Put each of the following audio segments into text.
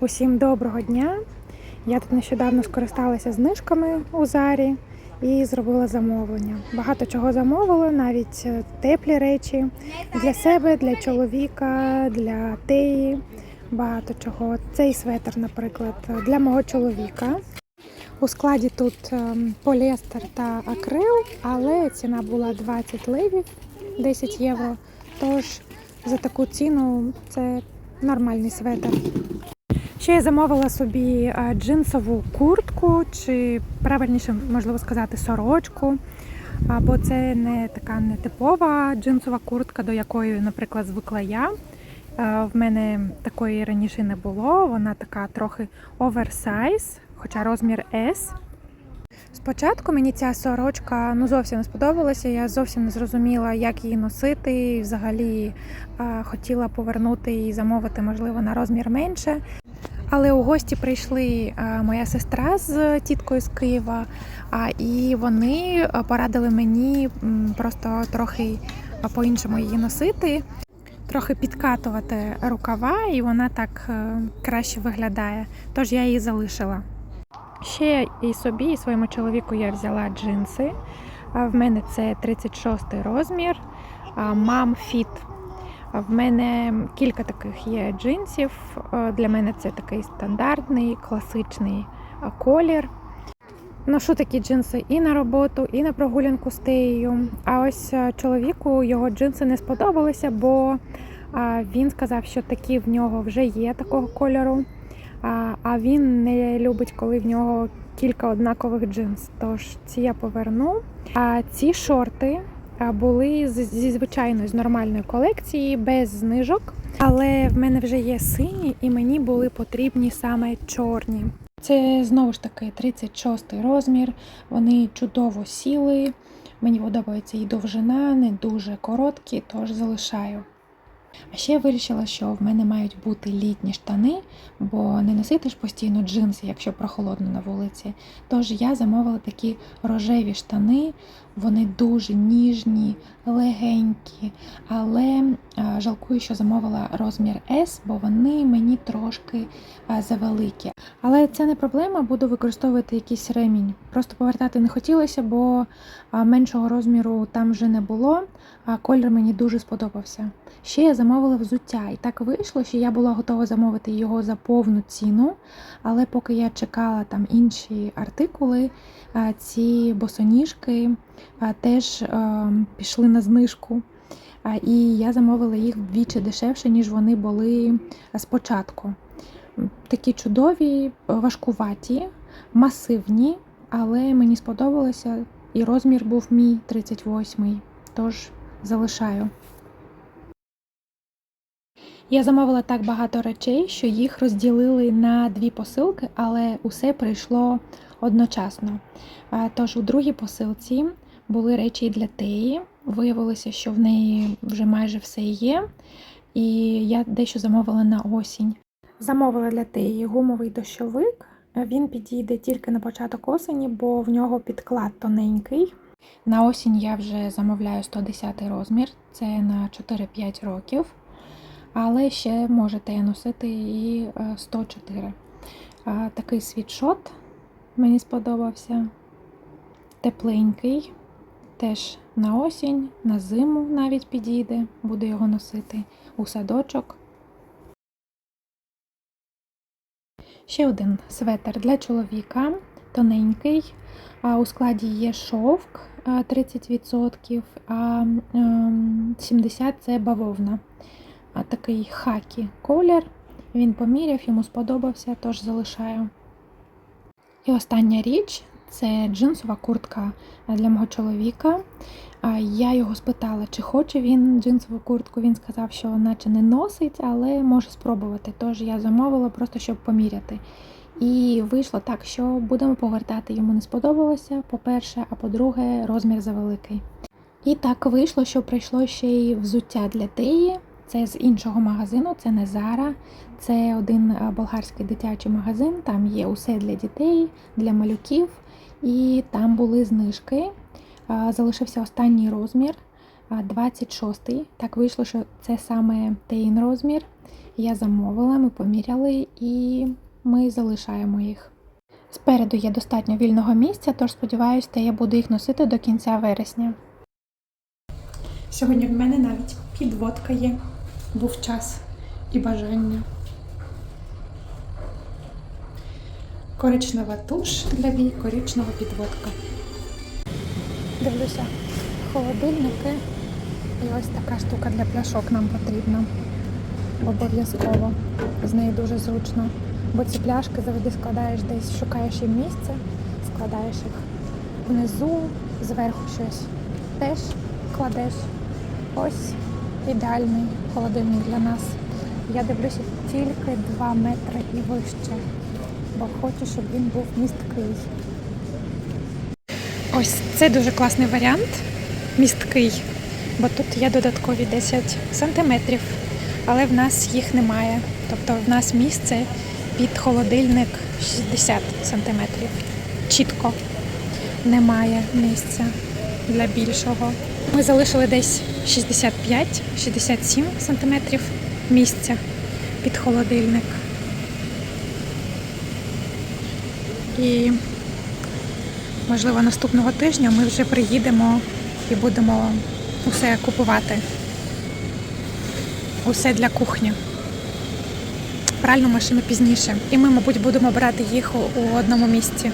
Усім доброго дня! Я тут нещодавно скористалася знижками у Зарі і зробила замовлення. Багато чого замовила, навіть е, теплі речі для себе, для чоловіка, для теї. Багато чого. Цей светр, наприклад, для мого чоловіка. У складі тут ем, поліестер та акрил, але ціна була 20 левів, 10 євро. Тож за таку ціну це нормальний светр. Ще я замовила собі е, джинсову куртку, чи правильніше можливо сказати сорочку. Бо це не така нетипова джинсова куртка, до якої, наприклад, звикла я. Е, В мене такої раніше не було. Вона така трохи оверсайз, хоча розмір S. Спочатку мені ця сорочка ну зовсім не сподобалася. Я зовсім не зрозуміла, як її носити. Взагалі е, хотіла повернути і замовити, можливо, на розмір менше. Але у гості прийшли е, моя сестра з тіткою з Києва, і вони е, порадили мені просто трохи е, по-іншому її носити, трохи підкатувати рукава, і вона так краще виглядає. Тож я її залишила. Ще і собі, і своєму чоловіку я взяла джинси. В мене це 36 розмір, мам фіт. В мене кілька таких є джинсів. Е, Для мене це такий стандартний, класичний е, колір. Ношу такі джинси і на роботу, і на прогулянку з теєю. А ось е, чоловіку його джинси не сподобалися, бо він сказав, що такі в нього вже є такого кольору. А, він не любить, коли в нього кілька однакових джинс. Тож ці я поверну. А ці шорти були зі звичайної з нормальної колекції, без знижок. Але в мене вже є сині, і мені були потрібні саме чорні. Це знову ж таки 36 розмір. Вони чудово сіли. Мені подобається і довжина, не дуже короткі, тож залишаю. А ще я вирішила, що в мене мають бути літні штани, бо не носити ж постійно джинси, якщо прохолодно на вулиці. Тож я замовила такі рожеві штани, вони дуже ніжні, легенькі, але а, жалкую, що замовила розмір S, бо вони мені трошки а, завеликі. Але це не проблема, буду використовувати якийсь ремінь. Просто повертати не хотілося, бо а, меншого розміру там вже не було, а колір мені дуже сподобався. Ще я замовила взуття, і так вийшло, що я була готова замовити його за повну ціну, але поки я чекала там інші артикули, ці босоніжки теж пішли на знижку. І я замовила їх вдвічі дешевше, ніж вони були спочатку. Такі чудові, важкуваті, масивні, але мені сподобалося, і розмір був мій 38-й, тож залишаю. Я замовила так багато речей, що їх розділили на дві посилки, але усе прийшло одночасно. Тож у другій посилці були речі для теї. Виявилося, що в неї вже майже все є. І я дещо замовила на осінь. Замовила для теї гумовий дощовик. Він підійде тільки на початок осені, бо в нього підклад тоненький. На осінь я вже замовляю 110 розмір, це на 4-5 років. Але ще можете носити і е, 104. Такий світшот мені сподобався. Тепленький, теж на осінь, на зиму навіть підійде, буду його носити у садочок. Ще один светр для чоловіка, тоненький. У складі є шовк 30%, а ем, 70% це бавовна. Такий хакі колір. Він поміряв, йому сподобався, тож залишаю. І остання річ це джинсова куртка для мого чоловіка. Я його спитала, чи хоче він джинсову куртку. Він сказав, що наче не носить, але може спробувати. Тож я замовила просто, щоб поміряти. І вийшло так, що будемо повертати. Йому не сподобалося, по-перше, а по-друге, розмір завеликий. І так вийшло, що прийшло ще й взуття для теї. Це з іншого магазину, це не Зара, це один е, болгарський дитячий магазин. Там є усе для дітей, для малюків, і там були знижки. Залишився останній розмір. а, 26. Так вийшло, що це саме Тейн розмір. Я замовила, ми поміряли і ми залишаємо їх. Спереду є достатньо вільного місця, тож сподіваюся, я буду їх носити до кінця вересня. Сьогодні в мене навіть підводка є. Був час і бажання. Коричнева туш для вій, коричнева підводка. Дивлюся, холодильники. І ось така штука для пляшок нам потрібна. Обов'язково. З нею дуже зручно. Бо ці пляшки завжди складаєш десь, шукаєш їм місце, складаєш їх внизу, зверху щось теж кладеш. Ось ідеальний холодильник для нас. Я дивлюся тільки 2 метри і вище, бо хочу, щоб він був місткий. Ось це дуже класний варіант, місткий, бо тут є додаткові 10 сантиметрів, але в нас їх немає. Тобто в нас місце під холодильник 60 сантиметрів. Чітко немає місця для більшого. Ми залишили десь 65-67 сантиметрів місця під холодильник. І можливо наступного тижня ми вже приїдемо і будемо усе купувати. Усе для кухні. Пральну машину пізніше. І ми, мабуть, будемо брати їх у- одному місці.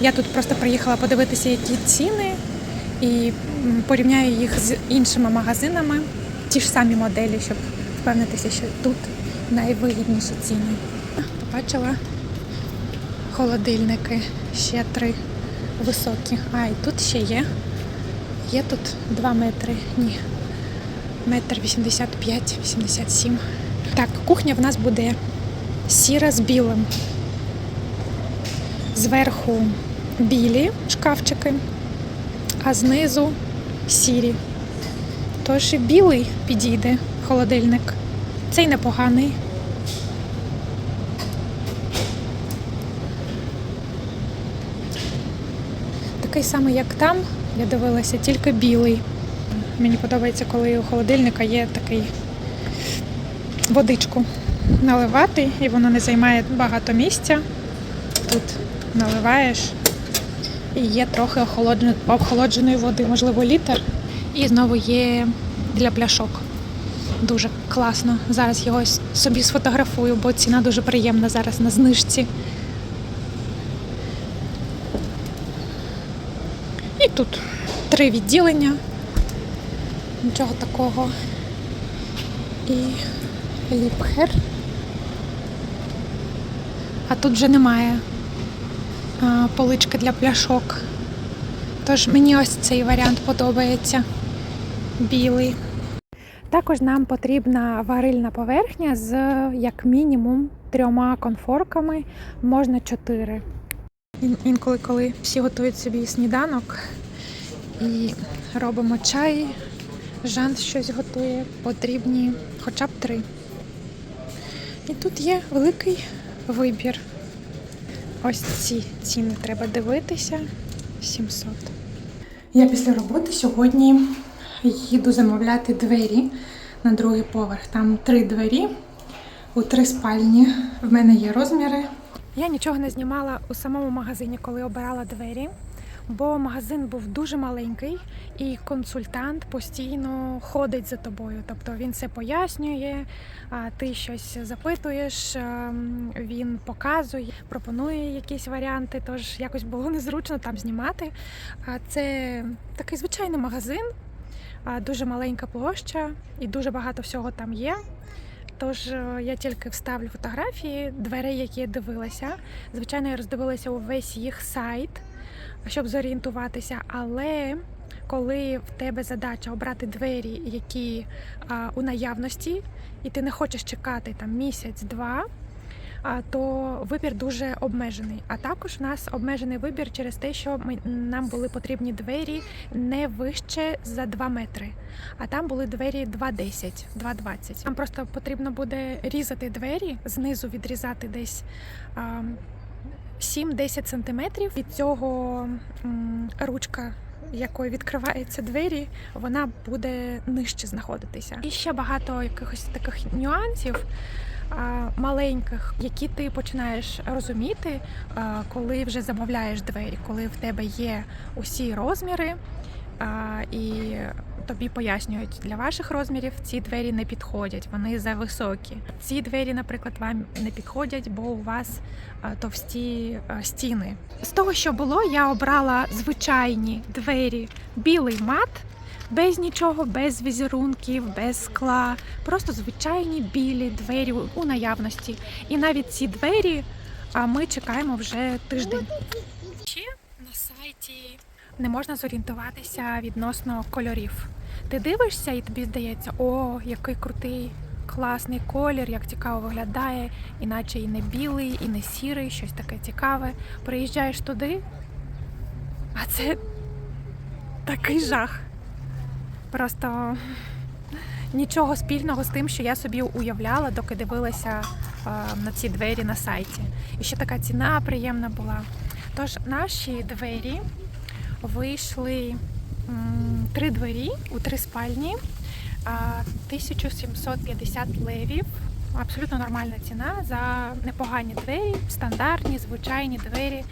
Я тут просто приїхала подивитися, які ціни, і порівняю їх з іншими магазинами, ті ж самі моделі, щоб впевнитися, що тут найвигідніші ціни. Побачила холодильники, ще три високі. А, і тут ще є. Є тут 2 метри. Ні. Метр 85, 87. Так, кухня в нас буде сіра з білим. Зверху білі шкафчики, а знизу сірі. Тож і білий підійде холодильник. Цей непоганий. Такий самий, як там, я дивилася, тільки білий. Мені подобається, коли у холодильника є такий водичку наливати, і воно не займає багато місця. Тут наливаєш і є трохи охолодженої води, можливо, літр. І знову є для пляшок. Дуже класно. Зараз його собі сфотографую, бо ціна дуже приємна зараз на знижці. І тут три відділення. Нічого такого. І ліпхер. А тут вже немає а, полички для пляшок. Тож мені ось цей варіант подобається. Білий. Також нам потрібна варильна поверхня з як мінімум трьома конфорками, можна чотири. Ін- Інколи, коли всі готують собі сніданок і робимо чай, Жан щось готує, потрібні хоча б три. І тут є великий вибір. Ось ці ціни треба дивитися. 700. Я після роботи сьогодні їду замовляти двері на другий поверх. Там три двері у три спальні. В мене є розміри. Я нічого не знімала у самому магазині, коли обирала двері, бо магазин був дуже маленький, і консультант постійно ходить за тобою. Тобто він все пояснює, ти щось запитуєш, ем, він показує, пропонує якісь варіанти. Тож якось було незручно там знімати. Це такий звичайний магазин, дуже маленька площа і дуже багато всього там є. Тож е, я тільки вставлю фотографії дверей, які я дивилася. Звичайно, я роздивилася увесь їх сайт, щоб зорієнтуватися. Але коли в тебе задача обрати двері, які а, у наявності, і ти не хочеш чекати там місяць-два, то вибір дуже обмежений. А також в нас обмежений вибір через те, що ми, нам були потрібні двері не вище за 2 метри, а там були двері 2,10, 2,20. Нам просто потрібно буде різати двері, знизу відрізати десь. А, 7-10 сантиметрів. Від цього ручка якою відкриваються двері, вона буде нижче знаходитися. І ще багато якихось таких нюансів. Маленьких, які ти починаєш розуміти, коли вже замовляєш двері, коли в тебе є усі розміри, і тобі пояснюють, для ваших розмірів ці двері не підходять, вони зависокі. Ці двері, наприклад, вам не підходять, бо у вас товсті стіни. З того, що було, я обрала звичайні двері, білий мат. Без нічого, без візерунків, без скла, просто звичайні білі двері у- наявності. І навіть ці двері ми чекаємо вже тиждень. Ще на сайті не можна зорієнтуватися відносно кольорів. Ти дивишся і тобі здається, о, який крутий, класний колір, як цікаво виглядає, іначе і не білий, і не сірий, щось таке цікаве. Приїжджаєш туди, а це такий жах. Просто нічого спільного з тим, що я собі уявляла, доки дивилася на ці двері на сайті. І ще така ціна приємна була. Тож наші двері вийшли три двері у три спальні, 1750 левів. Абсолютно нормальна ціна за непогані двері, стандартні, звичайні двері.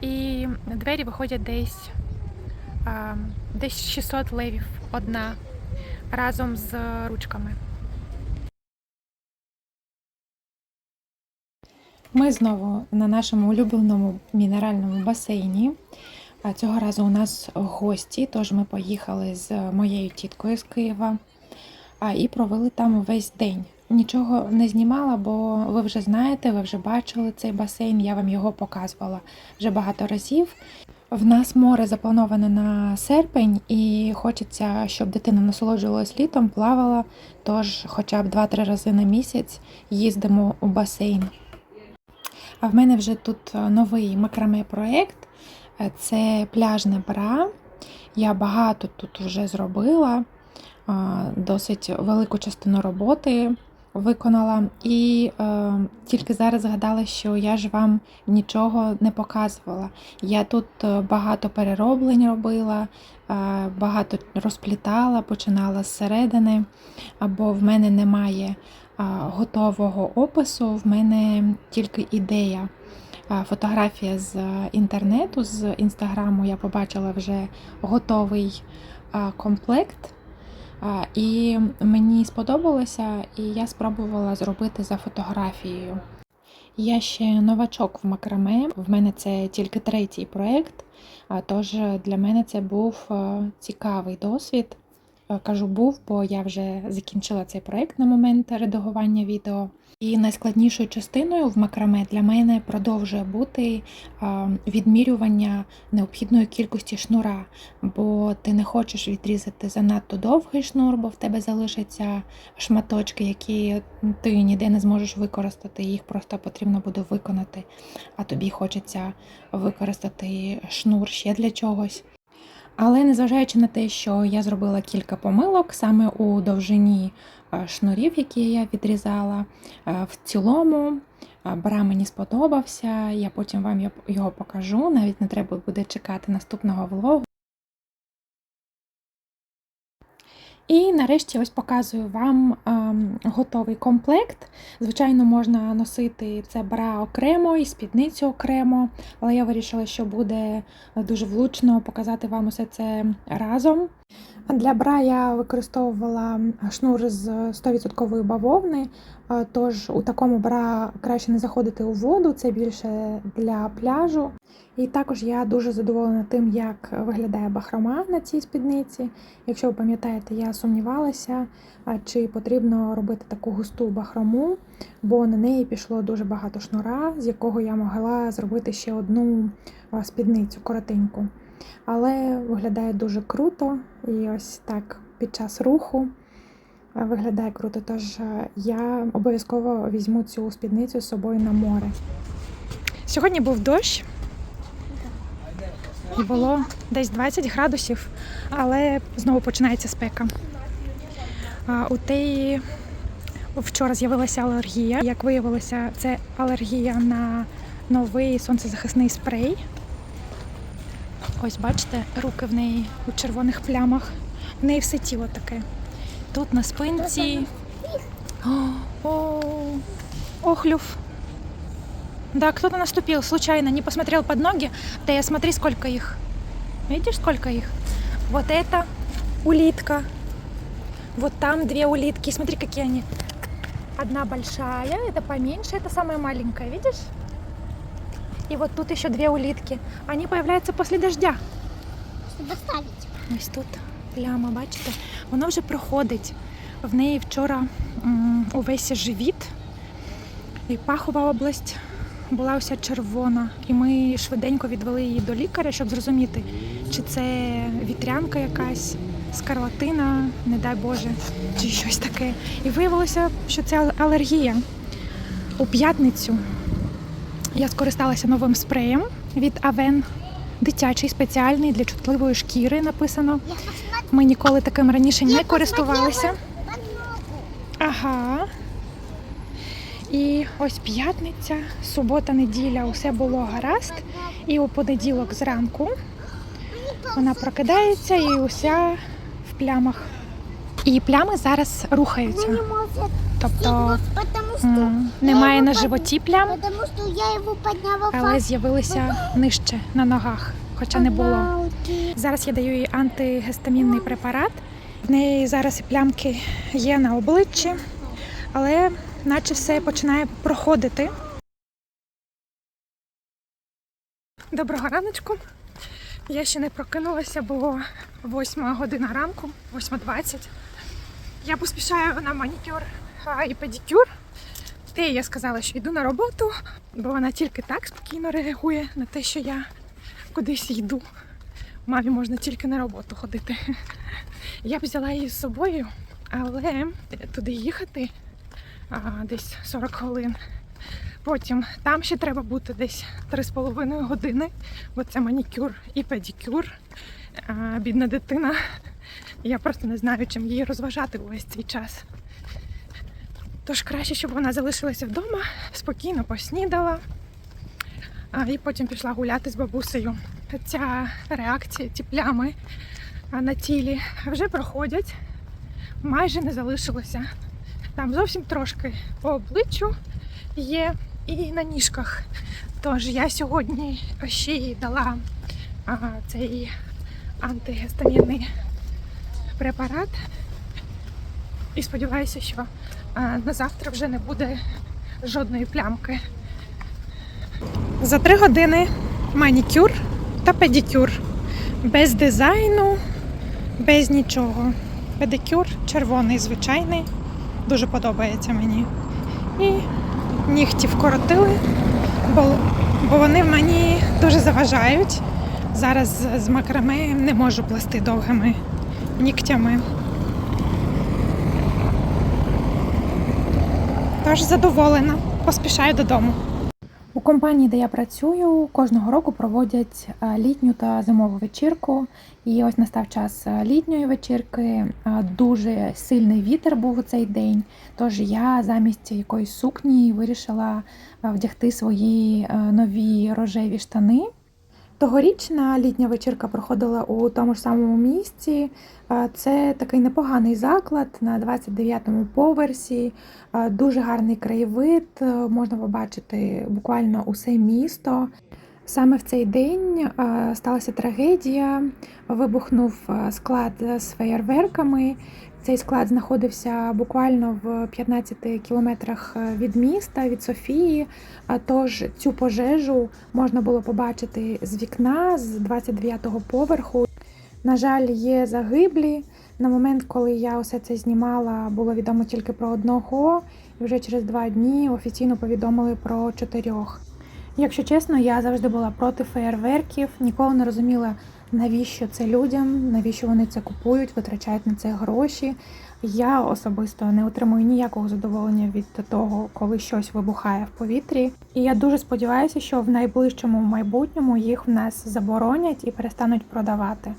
І двері виходять десь, десь 600 левів одна разом з ручками. Ми знову на нашому улюбленому мінеральному басейні. А цього разу у нас гості, тож ми поїхали з моєю тіткою з Києва а, і провели там весь день. Нічого не знімала, бо ви вже знаєте, ви вже бачили цей басейн, я вам його показувала вже багато разів. В нас море заплановане на серпень, і хочеться, щоб дитина насолоджувалась літом, плавала. Тож, хоча б 2-3 рази на місяць їздимо у басейн. А в мене вже тут новий макраме проєкт. Е, Це пляжне бра. Я багато тут вже зробила, досить велику частину роботи виконала. І е, тільки зараз згадала, що я ж вам нічого не показувала. Я тут е, багато перероблень робила, е, багато розплітала, починала зсередини, або в мене немає а, готового опису, в мене тільки ідея. А, Фотографія з е, інтернету, з інстаграму я побачила вже готовий комплект. І мені сподобалося, і я спробувала зробити за фотографією. Я ще новачок в макраме. В мене це тільки третій проєкт, тож для мене це був е, цікавий досвід. Е, Кажу, був, бо я вже закінчила цей проєкт на момент редагування відео. І найскладнішою частиною в макраме для мене продовжує бути відмірювання необхідної кількості шнура, бо ти не хочеш відрізати занадто довгий шнур, бо в тебе залишаться шматочки, які ти ніде не зможеш використати, їх просто потрібно буде виконати. А тобі хочеться використати шнур ще для чогось. Але незважаючи на те, що я зробила кілька помилок саме у довжині е, шнурів, які я відрізала, е, в цілому е, бра мені сподобався. Я потім вам його- його покажу. Навіть не треба буде чекати наступного влогу. І нарешті ось показую вам ем, готовий комплект. Звичайно, можна носити це бра окремо і спідницю окремо, але я вирішила, що буде дуже влучно показати вам усе це разом. Для бра я використовувала шнур з 100% бавовни, тож у такому бра краще не заходити у воду, це більше для пляжу. І також я дуже задоволена тим, як виглядає бахрома на цій спідниці. Якщо ви пам'ятаєте, я сумнівалася, чи потрібно робити таку густу бахрому, бо на неї пішло дуже багато шнура, з якого я могла зробити ще одну спідницю коротеньку. Але виглядає дуже круто, і ось так під час руху виглядає круто. Тож я обов'язково візьму цю спідницю з собою на море. Сьогодні був дощ. Було десь 20 градусів, але знову починається спека. У теї вчора з'явилася алергія. Як виявилося, це алергія на новий сонцезахисний спрей. Ось бачите, руки в неї у червоних плямах. В неї все тіло таке. Тут на спинці. О, о, охлюв. Да, кто-то наступил случайно, не посмотрел под ноги. Да я смотри, сколько их. Видишь, сколько их? Вот это улитка. Вот там две улитки. Смотри, какие они. Одна большая, это поменьше, это самая маленькая, видишь? И вот тут еще две улитки. Они появляются после дождя. Чтобы ставить. Ось тут пляма, бачите? Воно вже проходить. В неї вчора м, увесь живіт і пахова область була вся червона. І ми швиденько відвели її до лікаря, щоб зрозуміти, чи це вітрянка якась, скарлатина, не дай Боже, чи щось таке. І виявилося, що це алергія. У п'ятницю я скористалася новим спреєм від Авен. Дитячий спеціальний для чутливої шкіри написано. Ми ніколи таким раніше не користувалися. Ага. І ось п'ятниця, субота, неділя, усе було гаразд. І у понеділок зранку вона прокидається і уся в плямах. І плями зараз рухаються. Ну, не Тобто немає на животі плям, але з'явилися нижче на ногах, хоча не було. Зараз я даю їй антигестамінний препарат. В неї зараз і плямки є на обличчі, але наче все починає проходити. Доброго раночку. Я ще не прокинулася, було 8 година ранку, 8.20. Я поспішаю на манікюр і педикюр. Те я сказала, що йду на роботу, бо вона тільки так спокійно реагує на те, що я кудись йду. Мамі можна тільки на роботу ходити. Я б взяла її з собою, але туди їхати а, десь 40 хвилин. Потім там ще треба бути десь 3,5 години, бо це манікюр і педикюр. А, бідна дитина. Я просто не знаю, чим її розважати увесь цей час. Тож краще, щоб вона залишилася вдома, спокійно поснідала, і потім пішла гуляти з бабусею. Ця реакція, ці плями на тілі вже проходять, майже не залишилося. Там зовсім трошки по обличчю є і на ніжках. Тож я сьогодні ще їй дала а, цей антигестамінний препарат. І сподіваюся, що на завтра вже не буде жодної плямки. За три години манікюр та педикюр. Без дизайну, без нічого. Педикюр червоний, звичайний. Дуже подобається мені. І нігті вкоротили, бо, бо вони мені дуже заважають. Зараз з макраме не можу плести довгими нігтями. Тож задоволена, поспішаю додому. У компанії, де я працюю, кожного року проводять е, літню та зимову вечірку. І ось настав час е, літньої вечірки. Е, Дуже сильний вітер був у цей день. Тож я замість якоїсь сукні вирішила вдягти свої нові рожеві штани. Тогорічна літня вечірка проходила у тому ж самому місці. Це такий непоганий заклад на 29-му поверсі. Дуже гарний краєвид, е, можна побачити буквально усе місто. Саме в цей день е, сталася трагедія. Вибухнув е, склад з феєрверками. Цей склад знаходився буквально в 15 кілометрах е, від міста, від Софії. А Тож цю пожежу можна було побачити з вікна з 29-го поверху. На жаль, є загиблі. На момент, коли я усе це знімала, було відомо тільки про одного, і вже через два дні офіційно повідомили про чотирьох. Якщо чесно, я завжди була проти феєрверків, ніколи не розуміла, навіщо це людям, навіщо вони це купують, витрачають на це гроші. Я особисто не отримую ніякого задоволення від того, коли щось вибухає в повітрі. І я дуже сподіваюся, що в найближчому майбутньому їх в нас заборонять і перестануть продавати.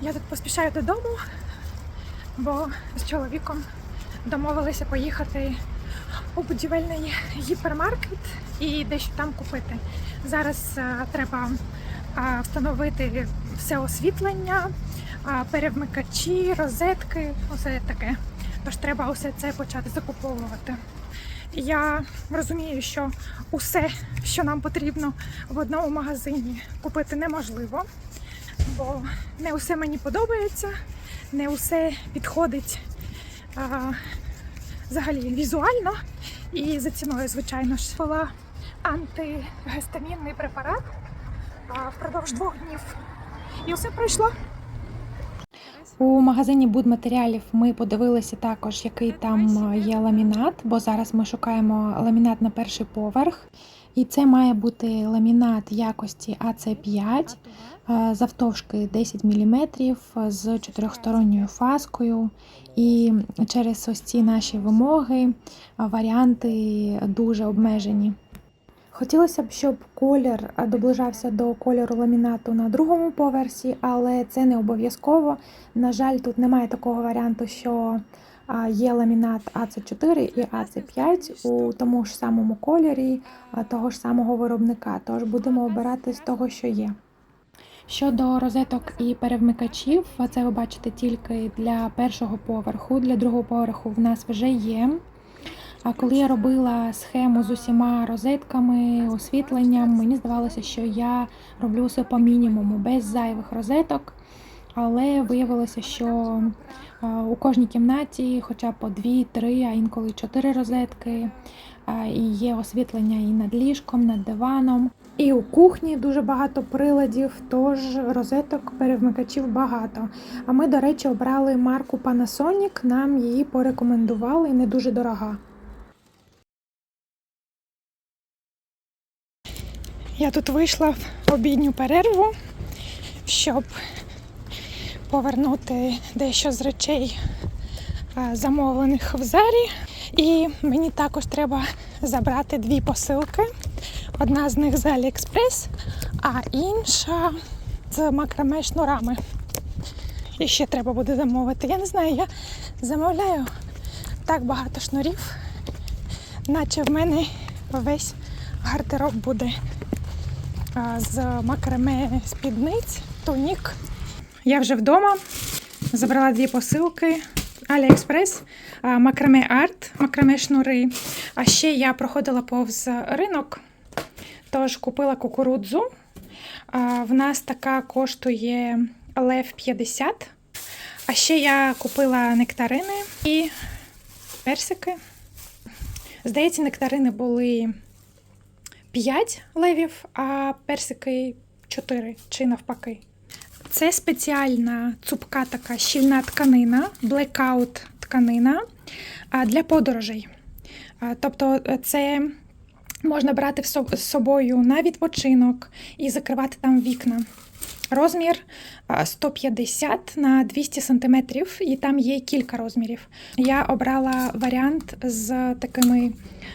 Я тут поспішаю додому, бо з чоловіком домовилися поїхати у будівельний гіпермаркет і дещо там купити. Зараз е, треба е, встановити все освітлення, е, перемикачі, розетки, усе таке. Тож треба усе це почати закуповувати. Я розумію, що усе, що нам потрібно в одному магазині, купити неможливо, бо не усе мені подобається, не усе підходить взагалі візуально і за ціною, звичайно ж. Була антигестамінний препарат впродовж двох днів. І все пройшло. У магазині будматеріалів ми подивилися також, який там е, є ламінат, бо зараз ми шукаємо ламінат на перший поверх. І це має бути ламінат якості АЦ5 е, завтовшки 10 мм з чотирьохсторонньою фаскою. І через ось ці наші вимоги е, варіанти дуже обмежені. Хотілося б, щоб колір доближався до кольору ламінату на другому поверсі, але це не обов'язково. На жаль, тут немає такого варіанту, що є ламінат АЦ4 і АЦ5 у тому ж самому кольорі того ж самого виробника. Тож будемо обирати з того, що є. Щодо розеток і перемикачів, це ви бачите тільки для першого поверху. Для другого поверху в нас вже є. А коли я робила схему з усіма розетками, освітленням, мені здавалося, що я роблю все по мінімуму, без зайвих розеток. Але виявилося, що е, у кожній кімнаті хоча по дві, три, а інколи чотири розетки. Е, І є освітлення і над ліжком, над диваном. І у кухні дуже багато приладів, тож розеток перемикачів багато. А ми, до речі, обрали марку Panasonic, нам її порекомендували, не дуже дорога. Я тут вийшла в обідню перерву, щоб повернути дещо з речей замовлених в зарі. І мені також треба забрати дві посилки. Одна з них з Aliexpress, а інша з макраме шнурами. І ще треба буде замовити. Я не знаю, я замовляю так багато шнурів, наче в мене весь гардероб буде з макраме спідниць, тунік. Я вже вдома забрала дві посилки. Аліекспрес, а, макраме арт, макраме шнури. А ще я проходила повз ринок, тож купила кукурудзу. В нас така коштує лев 50. А ще я купила нектарини і персики. Здається, нектарини були 5 левів, а персики 4 чи навпаки. Це спеціальна цупка така щільна тканина, блекаут тканина для подорожей. Тобто е, це можна брати з собою на відпочинок і закривати там вікна. Розмір 150 на 200 см, і там є кілька розмірів. Я обрала варіант з такими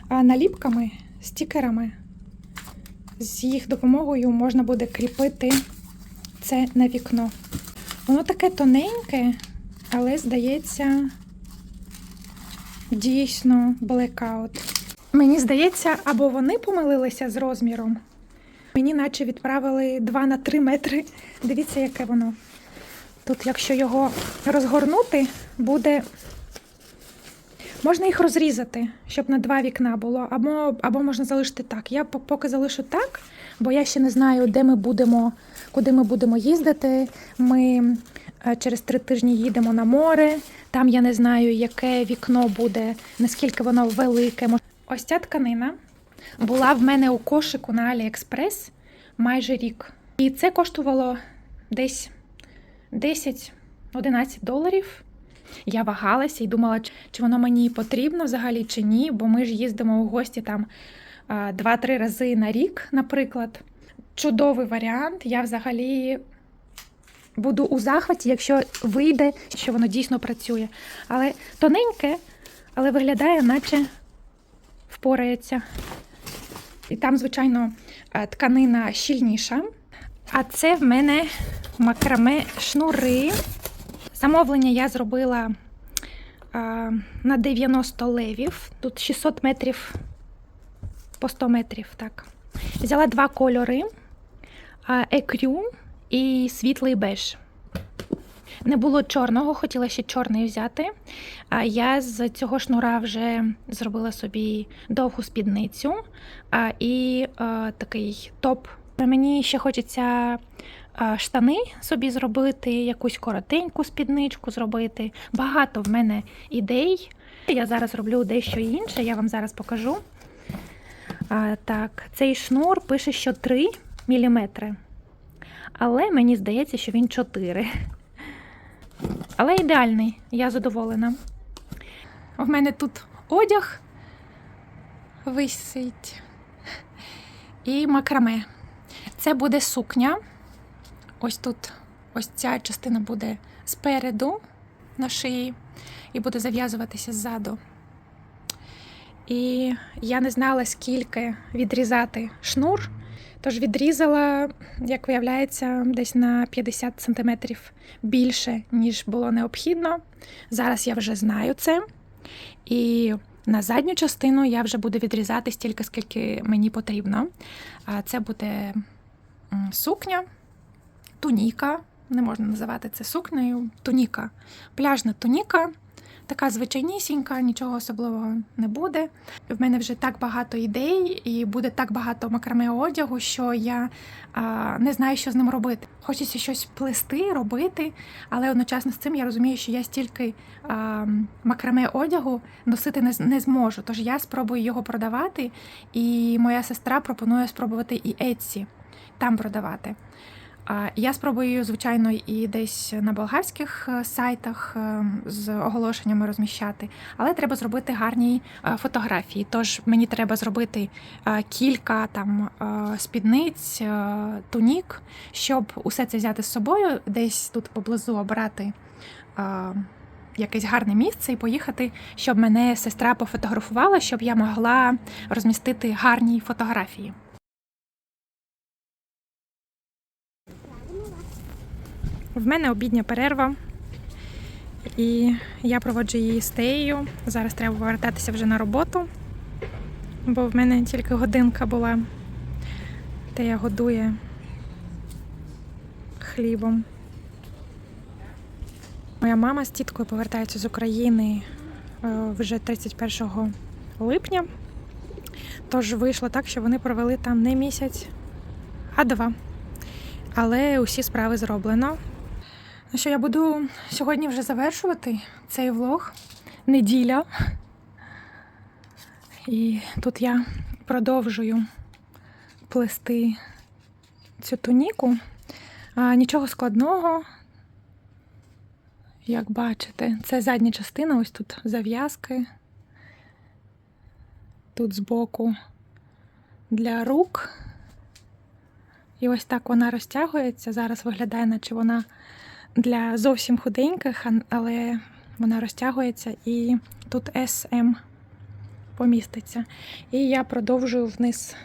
наліпками, стікерами. З їх допомогою можна буде кріпити це на вікно. Воно таке тоненьке, але здається, дійсно блекаут. Мені здається, або вони помилилися з розміром. Мені наче відправили 2 на 3 метри. Дивіться, яке воно. Тут, якщо його розгорнути, буде. Можна їх розрізати, щоб на два вікна було, або, або можна залишити так. Я поки залишу так, бо я ще не знаю, де ми будемо, куди ми будемо їздити. Ми е, через три тижні їдемо на море. Там я не знаю, яке вікно буде, наскільки воно велике. Ось ця тканина була в мене у кошику на AliExpress майже рік. І це коштувало десь 10-11 доларів. Я вагалася і думала, чи- воно мені потрібно взагалі чи ні, бо ми ж їздимо у гості там 2-3 рази на рік, наприклад. Чудовий варіант. Я взагалі буду у захваті, якщо вийде, що воно дійсно працює. Але тоненьке, але виглядає, наче впорається. І там, звичайно, тканина щільніша. А це в мене макраме шнури. Замовлення я зробила а, на 90 левів. Тут 600 метрів по 100 метрів. Так. Взяла два кольори: екрю і світлий беж. Не було чорного, хотіла ще чорний взяти. А я з цього шнура вже зробила собі довгу спідницю а, і а, такий топ. Мені ще хочеться штани собі зробити, якусь коротеньку спідничку зробити. Багато в мене ідей. Я зараз роблю дещо інше, я вам зараз покажу. А, так, цей шнур пише, що 3 мм. Але мені здається, що він 4. Але ідеальний, я задоволена. В мене тут одяг висить і макраме. Це буде сукня. Ось тут ось ця частина буде спереду на шиї і буде зав'язуватися ззаду. І я не знала, скільки відрізати шнур, тож відрізала, як виявляється, десь на 50 см більше, ніж було необхідно. Зараз я вже знаю це. І на задню частину я вже буду відрізати стільки, скільки мені потрібно. Це буде сукня, туніка. Не можна називати це сукнею. Туніка. Пляжна туніка. Така звичайнісінька, нічого особливого не буде. В мене вже так багато ідей, і буде так багато макраме одягу, що я а, не знаю, що з ним робити. Хочеться щось плести, робити, але одночасно з цим я розумію, що я стільки а, макраме одягу носити не, не зможу. Тож я спробую його продавати, і моя сестра пропонує спробувати і Etsy там продавати. Я спробую, звичайно, і десь на болгарських е, сайтах е, з оголошеннями розміщати, але треба зробити гарні е, фотографії. Тож мені треба зробити кілька там спідниць, тунік, щоб усе це взяти з собою, десь тут поблизу обрати. Якесь гарне місце і поїхати, щоб мене сестра пофотографувала, щоб я могла розмістити гарні фотографії. В мене обідня перерва, і я проводжу її з Теєю. Зараз треба повертатися вже на роботу, бо в мене тільки годинка була. Тея годує хлібом. Моя мама з тіткою повертаються з України е, вже 31 липня. Тож вийшло так, що вони провели там не місяць, а два. Але усі справи зроблено. Ну що, я буду сьогодні вже завершувати цей влог. Неділя. І тут я продовжую плести цю туніку. А, нічого складного. Як бачите, це задня частина, ось тут зав'язки. Тут збоку для рук. І ось так вона розтягується. Зараз виглядає, наче вона для зовсім худеньких, але вона розтягується і тут SM поміститься. І я продовжую вниз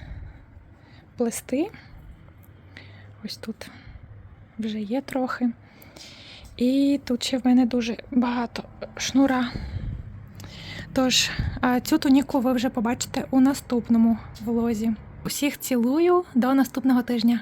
плести. Ось тут вже є трохи. І тут ще в мене дуже багато шнура. Тож, цю туніку ви вже побачите у наступному влозі. Усіх цілую до наступного тижня.